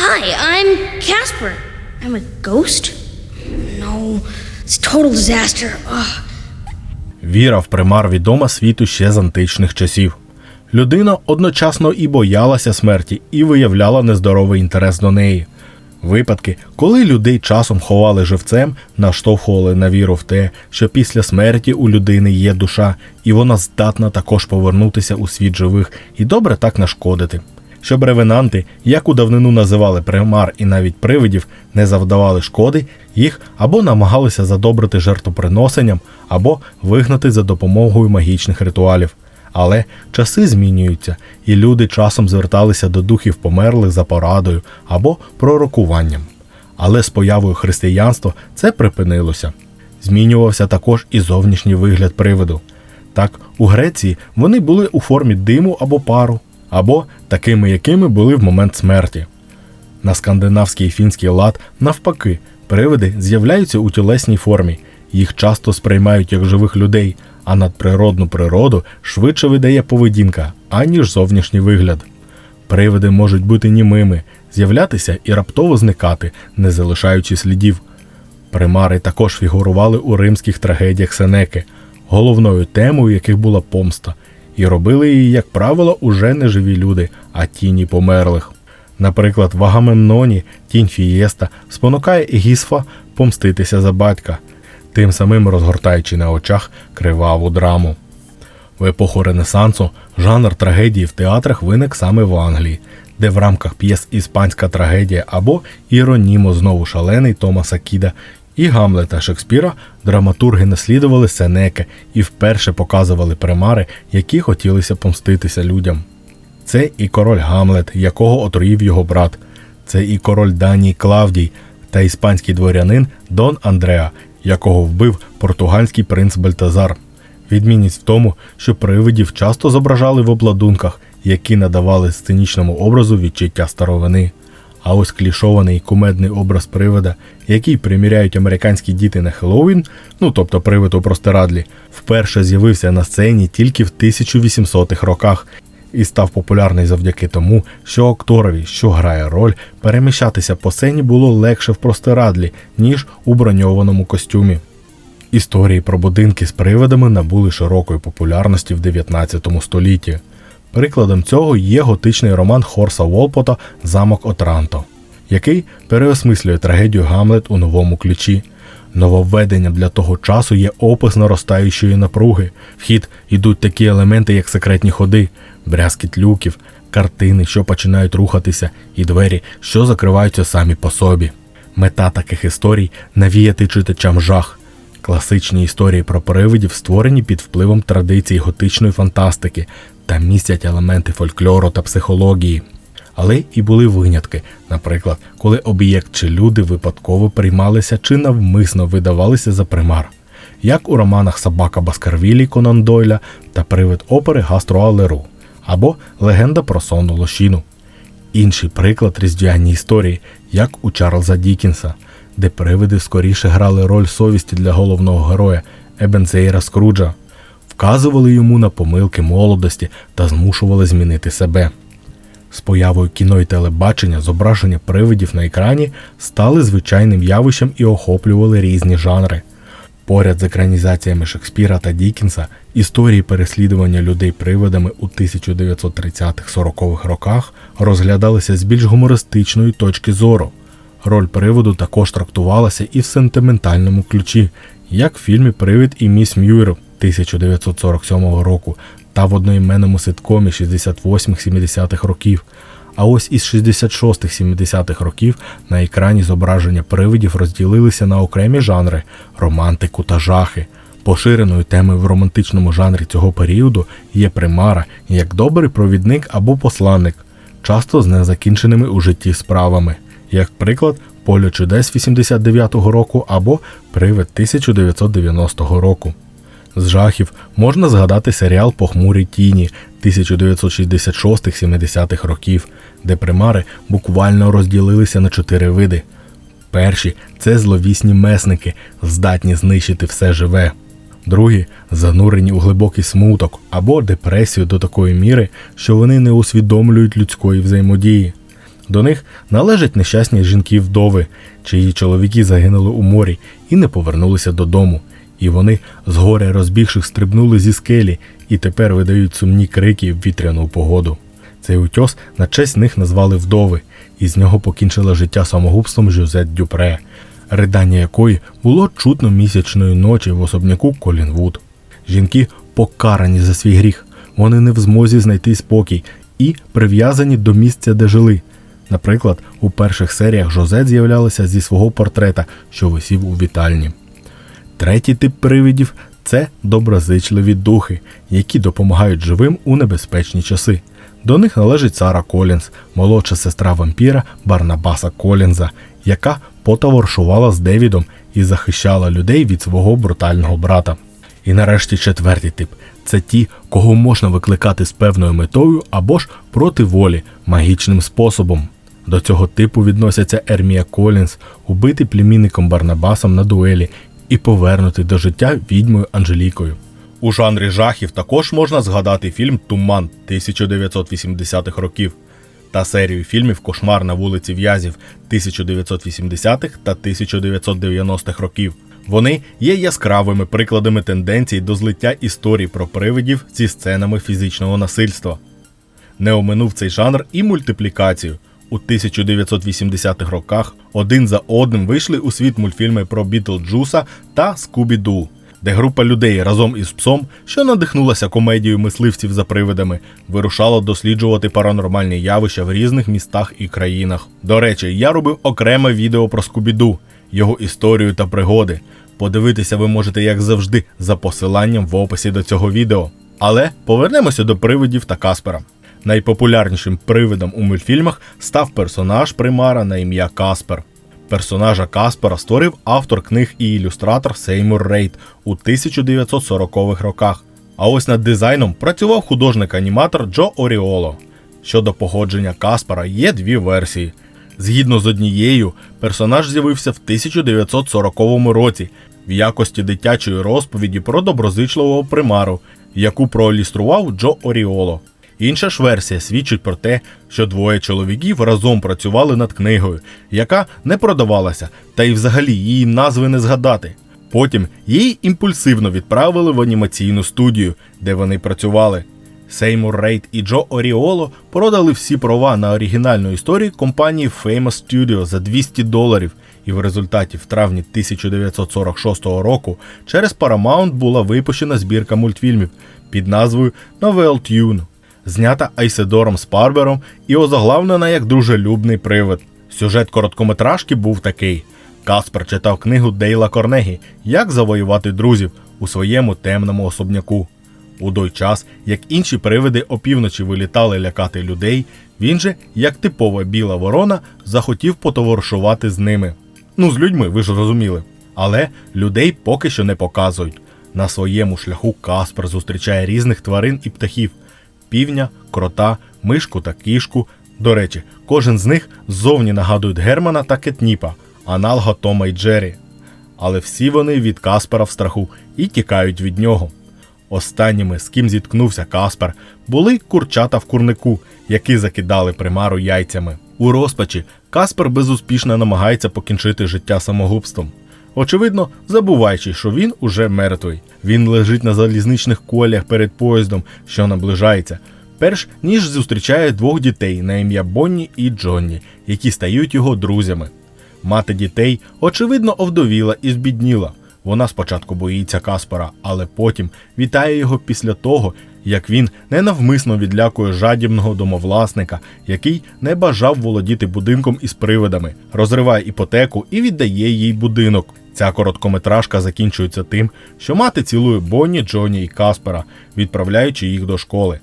Hi, I'm Casper. I'm a ghost? No, it's total disaster. Ugh. Віра в примар відома світу ще з античних часів. Людина одночасно і боялася смерті, і виявляла нездоровий інтерес до неї. Випадки, коли людей часом ховали живцем, наштовхували на віру в те, що після смерті у людини є душа, і вона здатна також повернутися у світ живих і добре так нашкодити. Щоб ревенанти, як у давнину називали примар і навіть привидів, не завдавали шкоди, їх або намагалися задобрити жертвоприносенням, або вигнати за допомогою магічних ритуалів. Але часи змінюються, і люди часом зверталися до духів померлих за порадою або пророкуванням. Але з появою християнства це припинилося. Змінювався також і зовнішній вигляд привиду. Так, у Греції вони були у формі диму або пару, або такими, якими були в момент смерті. На скандинавський і фінський лад, навпаки, привиди з'являються у тілесній формі, їх часто сприймають як живих людей, а надприродну природу швидше видає поведінка, аніж зовнішній вигляд. Привиди можуть бути німими, з'являтися і раптово зникати, не залишаючи слідів. Примари також фігурували у римських трагедіях Сенеки, головною темою яких була помста, і робили її, як правило, уже не живі люди, а тіні померлих. Наприклад, в Агамемноні тінь Фієста спонукає Егісфа помститися за батька, тим самим розгортаючи на очах криваву драму. В епоху Ренесансу жанр трагедії в театрах виник саме в Англії, де в рамках п'єс Іспанська трагедія або Іронімо знову шалений Томаса Кіда і Гамлета Шекспіра драматурги наслідували Сенеке і вперше показували примари, які хотілися помститися людям. Це і король Гамлет, якого отруїв його брат, це і король Данії Клавдій та іспанський дворянин Дон Андреа, якого вбив португальський принц Бальтазар. Відмінність в тому, що привидів часто зображали в обладунках, які надавали сценічному образу відчуття старовини. А ось клішований кумедний образ привида, який приміряють американські діти на Хеллоуін, ну тобто привид у простирадлі, вперше з'явився на сцені тільки в 1800-х роках і став популярний завдяки тому, що акторові, що грає роль, переміщатися по сцені було легше в простирадлі, ніж у броньованому костюмі. Історії про будинки з привидами набули широкої популярності в 19 столітті. Прикладом цього є готичний роман Хорса Волпота Замок Отранто, який переосмислює трагедію Гамлет у новому ключі. Нововведенням для того часу є опис наростаючої напруги. В хід ідуть такі елементи, як секретні ходи, брязкіт люків, картини, що починають рухатися, і двері, що закриваються самі по собі. Мета таких історій навіяти читачам жах. Класичні історії про привидів створені під впливом традицій готичної фантастики та містять елементи фольклору та психології. Але і були винятки, наприклад, коли об'єкт чи люди випадково приймалися чи навмисно видавалися за примар, як у романах Собака Баскарвілі Конан Дойля та привид опери Гастро Алеру або Легенда про сонну лощину. Інший приклад різдвяні історії, як у Чарльза Дікінса, де привиди скоріше грали роль совісті для головного героя Ебензейра Скруджа, вказували йому на помилки молодості та змушували змінити себе. З появою кіно і телебачення зображення привидів на екрані стали звичайним явищем і охоплювали різні жанри. Поряд з екранізаціями Шекспіра та Дікінса історії переслідування людей привидами у 1930-40-х роках розглядалися з більш гумористичної точки зору. Роль приводу також трактувалася і в сентиментальному ключі, як в фільмі Привид і міс Мюр 1947 року та в одноіменному ситкомі 68-70-х років. А ось із 66-70-х років на екрані зображення привидів розділилися на окремі жанри романтику та жахи. Поширеною темою в романтичному жанрі цього періоду є примара як добрий провідник або посланник, часто з незакінченими у житті справами, як приклад Поле чудес 89-го року або Привид 1990 року. З жахів можна згадати серіал Похмурі тіні 1966-70-х років, де примари буквально розділилися на чотири види. Перші це зловісні месники, здатні знищити все живе. Другі занурені у глибокий смуток або депресію до такої міри, що вони не усвідомлюють людської взаємодії. До них належать нещасні жінки-вдови, чиї чоловіки загинули у морі і не повернулися додому. І вони, з горя розбігших, стрибнули зі скелі і тепер видають сумні крики в вітряну погоду. Цей утьос на честь них назвали вдови, і з нього покінчила життя самогубством Жюзет Дюпре, ридання якої було чутно місячної ночі в особняку Колінвуд. Жінки покарані за свій гріх, вони не в змозі знайти спокій і прив'язані до місця, де жили. Наприклад, у перших серіях Жозет з'являлася зі свого портрета, що висів у вітальні. Третій тип привидів це доброзичливі духи, які допомагають живим у небезпечні часи. До них належить Сара Колінз, молодша сестра вампіра Барнабаса Колінза, яка потоваришувала з Девідом і захищала людей від свого брутального брата. І нарешті четвертий тип це ті, кого можна викликати з певною метою або ж проти волі магічним способом. До цього типу відносяться Ермія Колінз, убитий племінником Барнабасом на дуелі і повернутий до життя відьмою Анжелікою. У жанрі жахів також можна згадати фільм Туман 1980-х років та серію фільмів Кошмар на вулиці В'язів 1980-х та 1990-х років. Вони є яскравими прикладами тенденцій до злиття історій про привидів зі сценами фізичного насильства. Не оминув цей жанр і мультиплікацію. У 1980-х роках один за одним вийшли у світ мультфільми про Бітлджуса та Скубі-Ду, де група людей разом із псом, що надихнулася комедією мисливців за привидами, вирушала досліджувати паранормальні явища в різних містах і країнах. До речі, я робив окреме відео про Скубі-Ду, його історію та пригоди. Подивитися ви можете, як завжди, за посиланням в описі до цього відео. Але повернемося до привидів та Каспера. Найпопулярнішим привидом у мультфільмах став персонаж примара на ім'я Каспер. Персонажа Каспера створив автор книг і ілюстратор Сеймур Рейд у 1940-х роках. А ось над дизайном працював художник-аніматор Джо Оріоло. Щодо походження Каспера є дві версії. Згідно з однією, персонаж з'явився в 1940 році в якості дитячої розповіді про доброзичливого примару, яку проілюстрував Джо Оріоло. Інша ж версія свідчить про те, що двоє чоловіків разом працювали над книгою, яка не продавалася, та й взагалі її назви не згадати. Потім її імпульсивно відправили в анімаційну студію, де вони працювали. Сеймур Рейд і Джо Оріоло продали всі права на оригінальну історію компанії Famous Studio за 200 доларів, і в результаті в травні 1946 року через Paramount була випущена збірка мультфільмів під назвою Novel Tune, знята Айседором Спарбером і озаглавлена як дружелюбний привид. Сюжет короткометражки був такий: Каспер читав книгу Дейла Корнегі Як завоювати друзів у своєму темному особняку. У той час, як інші привиди опівночі вилітали лякати людей, він же, як типова біла ворона, захотів потоваришувати з ними. Ну, з людьми, ви ж розуміли. Але людей поки що не показують. На своєму шляху Каспер зустрічає різних тварин і птахів: півня, крота, мишку та кішку. До речі, кожен з них ззовні нагадують Германа та Кетніпа, аналога Тома і Джері. Але всі вони від Каспера в страху і тікають від нього. Останніми, з ким зіткнувся Каспер, були курчата в курнику, які закидали примару яйцями. У розпачі Каспер безуспішно намагається покінчити життя самогубством. Очевидно, забуваючи, що він уже мертвий. Він лежить на залізничних колях перед поїздом, що наближається, перш ніж зустрічає двох дітей на ім'я Бонні і Джонні, які стають його друзями. Мати дітей, очевидно, овдовіла і збідніла. Вона спочатку боїться Каспера, але потім вітає його після того, як він ненавмисно відлякує жадібного домовласника, який не бажав володіти будинком із привидами, розриває іпотеку і віддає їй будинок. Ця короткометражка закінчується тим, що мати цілує Бонні, Джоні і Каспера, відправляючи їх до школи.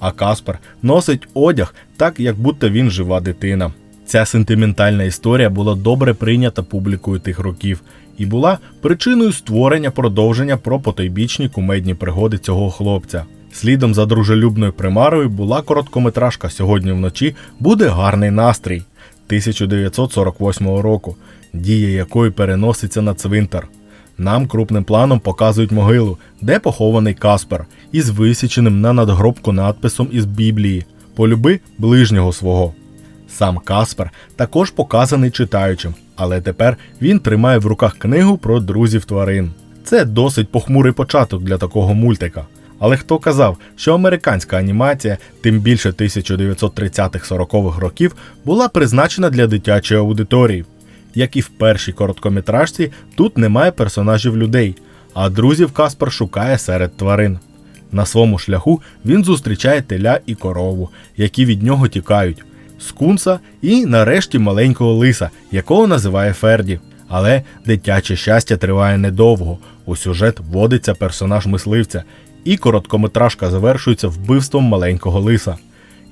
А Каспер носить одяг так, як будто він жива дитина. Ця сентиментальна історія була добре прийнята публікою тих років і була причиною створення продовження про потойбічні кумедні пригоди цього хлопця. Слідом за дружелюбною примарою була короткометражка Сьогодні вночі буде гарний настрій 1948 року, дія якої переноситься на цвинтар. Нам крупним планом показують могилу, де похований Каспер, із висіченим на надгробку надписом із Біблії Полюби ближнього свого. Сам Каспер також показаний читаючим, але тепер він тримає в руках книгу про друзів тварин. Це досить похмурий початок для такого мультика. Але хто казав, що американська анімація, тим більше 1930-40-х років, була призначена для дитячої аудиторії? Як і в першій короткометражці, тут немає персонажів людей, а друзів Каспер шукає серед тварин. На своєму шляху він зустрічає теля і корову, які від нього тікають, скунса і, нарешті, маленького лиса, якого називає Ферді. Але дитяче щастя триває недовго. У сюжет вводиться персонаж мисливця, і короткометражка завершується вбивством маленького лиса.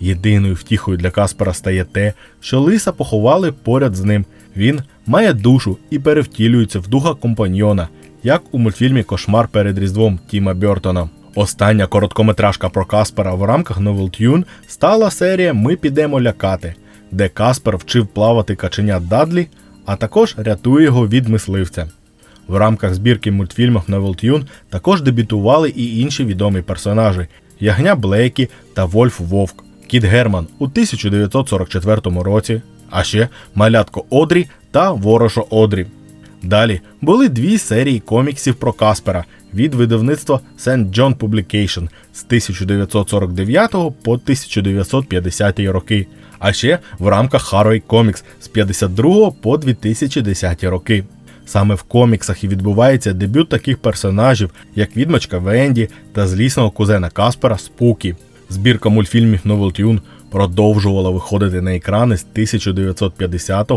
Єдиною втіхою для Каспера стає те, що лиса поховали поряд з ним. Він має душу і перевтілюється в духа компаньйона, як у мультфільмі Кошмар перед Різдвом Тіма Бьортона. Остання короткометражка про Каспера в рамках Novel Tune стала серія Ми підемо лякати, де Каспер вчив плавати каченя Дадлі, а також рятує його від мисливця. В рамках збірки мультфільмів Novel також дебютували і інші відомі персонажі Ягня Блейкі та Вольф Вовк, Кіт Герман у 1944 році, а ще Малятко Одрі та Ворошо Одрі. Далі були дві серії коміксів про Каспера від видавництва St. John Publication з 1949 по 1950 роки, а ще в рамках Harroway Comics з 52 по 2010 роки. Саме в коміксах і відбувається дебют таких персонажів, як відьмачка Венді та злісного кузена Каспера Спукі. Збірка мультфільмів Novel Tune продовжувала виходити на екрани з 1950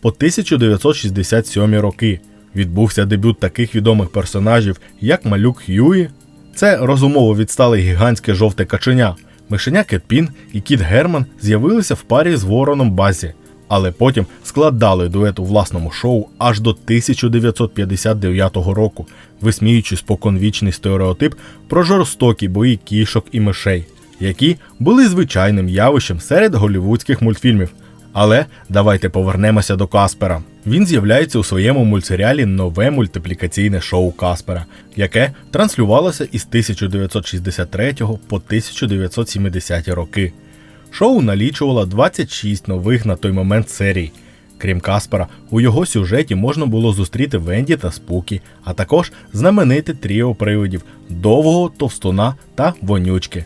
по 1967 роки. Відбувся дебют таких відомих персонажів, як Малюк Хьюї. Це розумово відстале гігантське жовте каченя. Мишеня Кетпін і Кіт Герман з'явилися в парі з Вороном Базі, але потім складали дует у власному шоу аж до 1959 року, висміюючи споконвічний стереотип про жорстокі бої кішок і мишей, які були звичайним явищем серед голівудських мультфільмів. Але давайте повернемося до Каспера. Він з'являється у своєму мультсеріалі нове мультиплікаційне шоу Каспера, яке транслювалося із 1963 по 1970 роки. Шоу налічувало 26 нових на той момент серій. Крім Каспера, у його сюжеті можна було зустріти Венді та Спукі, а також знамените тріо привидів довгого, товстуна та вонючки.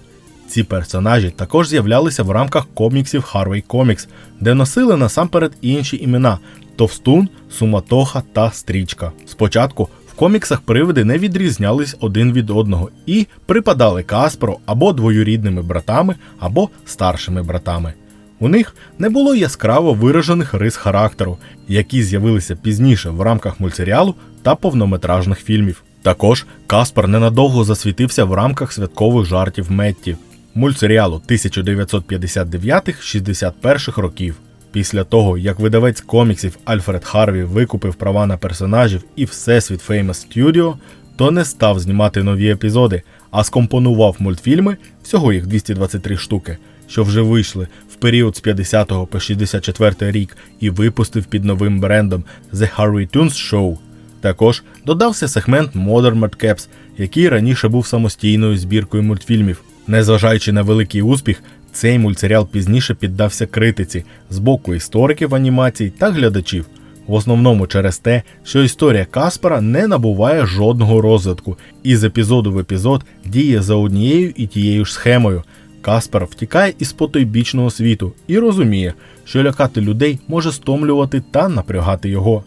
Ці персонажі також з'являлися в рамках коміксів Harvey Comics, де носили насамперед інші імена Товстун, Суматоха та Стрічка. Спочатку коміксах привиди не відрізнялись один від одного і припадали Касперу або двоюрідними братами, або старшими братами. У них не було яскраво виражених рис характеру, які з'явилися пізніше в рамках мультсеріалу та повнометражних фільмів. Також Каспер ненадовго засвітився в рамках святкових жартів Метті, мультсеріалу 1959-61 років. Після того, як видавець коміксів Альфред Харві викупив права на персонажів і Всесвіт Famous Studio, то не став знімати нові епізоди, а скомпонував мультфільми, всього їх 223 штуки, що вже вийшли в період з 50 по 64 рік і випустив під новим брендом The Harry Tunes Show. Також додався сегмент Modern Madcaps, який раніше був самостійною збіркою мультфільмів. Незважаючи на великий успіх, цей мультсеріал пізніше піддався критиці з боку істориків анімацій та глядачів, в основному через те, що історія Каспера не набуває жодного розвитку, і з епізоду в епізод діє за однією і тією ж схемою. Каспер втікає із потойбічного світу і розуміє, що лякати людей може стомлювати та напрягати його.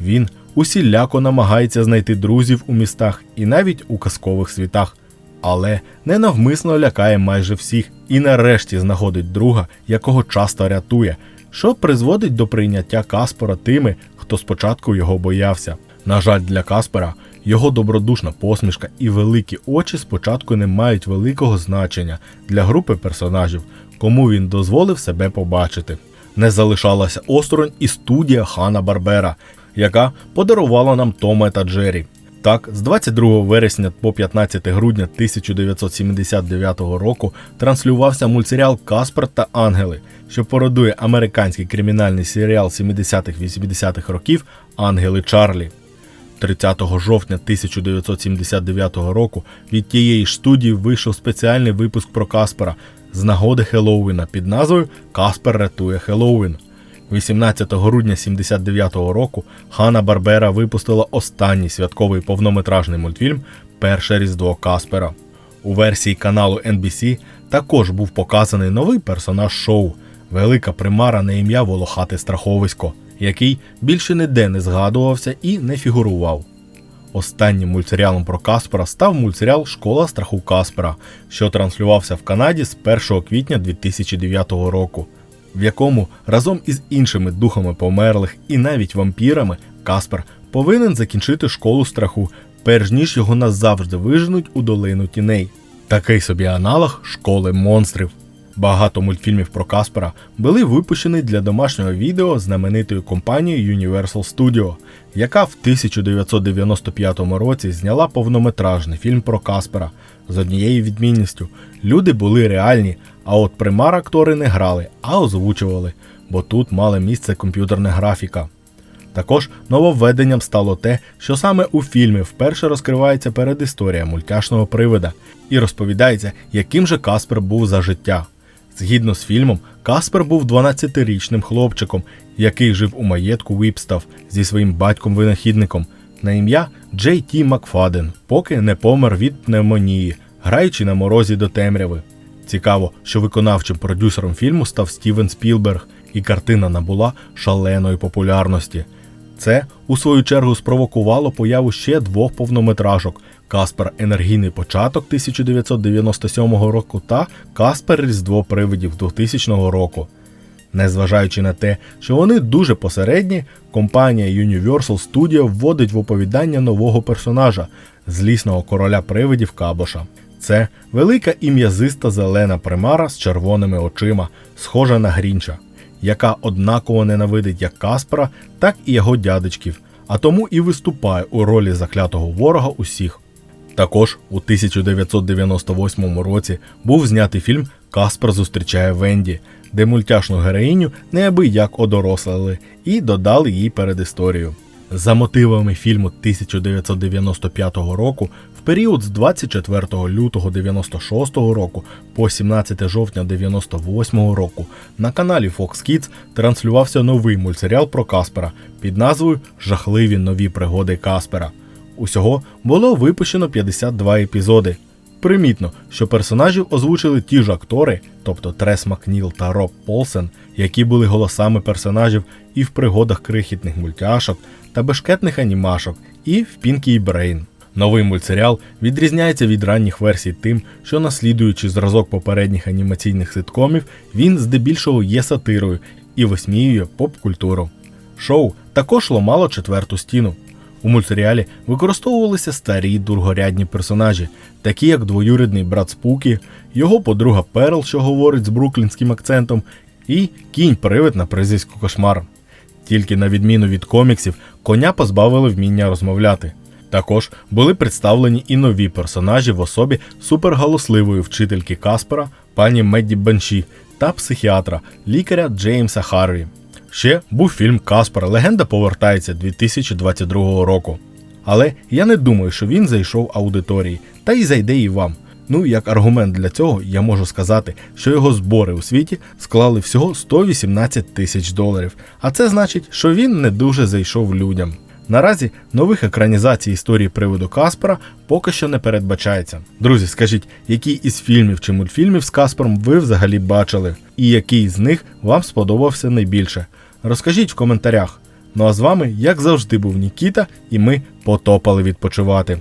Він усіляко намагається знайти друзів у містах і навіть у казкових світах, але ненавмисно лякає майже всіх і нарешті знаходить друга, якого часто рятує, що призводить до прийняття Каспера тими, хто спочатку його боявся. На жаль, для Каспера його добродушна посмішка і великі очі спочатку не мають великого значення для групи персонажів, кому він дозволив себе побачити. Не залишалася осторонь і студія Хана Барбера, яка подарувала нам Тома та Джері. Так, з 22 вересня по 15 грудня 1979 року транслювався мультсеріал Каспер та Ангели, що породує американський кримінальний серіал 70-х-80-х років Ангели Чарлі. 30 жовтня 1979 року від тієї ж студії вийшов спеціальний випуск про Каспера з нагоди Хеллоуіна під назвою Каспер рятує Хеллоуін. 18 грудня 79-го року Хана Барбера випустила останній святковий повнометражний мультфільм Перше Різдво Каспера. У версії каналу NBC також був показаний новий персонаж шоу велика примара на ім'я Волохате Страховисько, який більше ніде не згадувався і не фігурував. Останнім мультсеріалом про Каспера став мультсеріал Школа страху Каспера, що транслювався в Канаді з 1 квітня 2009 року, в якому разом із іншими духами померлих і навіть вампірами Каспер повинен закінчити школу страху, перш ніж його назавжди виженуть у долину тіней. Такий собі аналог школи монстрів. Багато мультфільмів про Каспера були випущені для домашнього відео знаменитою компанією Universal Studio, яка в 1995 році зняла повнометражний фільм про Каспера з однією відмінністю. Люди були реальні, а от примар актори не грали, а озвучували, бо тут мала місце комп'ютерна графіка. Також нововведенням стало те, що саме у фільмі вперше розкривається передісторія мультяшного привида і розповідається, яким же Каспер був за життя. Згідно з фільмом, Каспер був 12-річним хлопчиком, який жив у маєтку Віпстав зі своїм батьком-винахідником на ім'я Джей Ті Макфаден, поки не помер від пневмонії, граючи на морозі до темряви. Цікаво, що виконавчим продюсером фільму став Стівен Спілберг, і картина набула шаленої популярності. Це, у свою чергу, спровокувало появу ще двох повнометражок: Каспер Енергійний початок 1997 року та Каспер Різдво привидів 2000 року. Незважаючи на те, що вони дуже посередні, компанія Universal Studio вводить в оповідання нового персонажа злісного короля привидів Кабоша. Це велика і м'язиста зелена примара з червоними очима, схожа на Грінча, яка однаково ненавидить як Каспера, так і його дядечків, а тому і виступає у ролі заклятого ворога усіх. Також у 1998 році був знятий фільм Каспер зустрічає Венді, де мультяшну героїню неабияк одорослили і додали їй передісторію. За мотивами фільму 1995 року, період з 24 лютого 96 року по 17 жовтня 98 року на каналі Fox Kids транслювався новий мультсеріал про Каспера під назвою Жахливі нові пригоди Каспера. Усього було випущено 52 епізоди. Примітно, що персонажів озвучили ті ж актори, тобто Трес Макніл та Роб Полсен, які були голосами персонажів і в пригодах крихітних мультяшок та бешкетних анімашок, і в Пінкі і Брейн. Новий мультсеріал відрізняється від ранніх версій тим, що наслідуючи зразок попередніх анімаційних ситкомів, він здебільшого є сатирою і висміює поп-культуру. Шоу також ламало четверту стіну. У мультсеріалі використовувалися старі другорядні персонажі, такі як двоюрідний брат Спукі, його подруга Перл, що говорить з бруклінським акцентом, і кінь-привид на прізвисько Кошмар. Тільки на відміну від коміксів, коня позбавили вміння розмовляти. Також були представлені і нові персонажі в особі супергалосливої вчительки Каспера, пані Медді Бенші та психіатра, лікаря Джеймса Харві. Ще був фільм Каспер Легенда повертається 2022 року. Але я не думаю, що він зайшов аудиторії, та й зайде і вам. Ну, як аргумент для цього, я можу сказати, що його збори у світі склали всього 118 тисяч доларів, а це значить, що він не дуже зайшов людям. Наразі нових екранізацій історії приводу Каспера поки що не передбачається. Друзі, скажіть, який із фільмів чи мультфільмів з Каспером ви взагалі бачили, і який з них вам сподобався найбільше? Розкажіть в коментарях. Ну а з вами, як завжди, був Нікіта, і ми потопали відпочивати.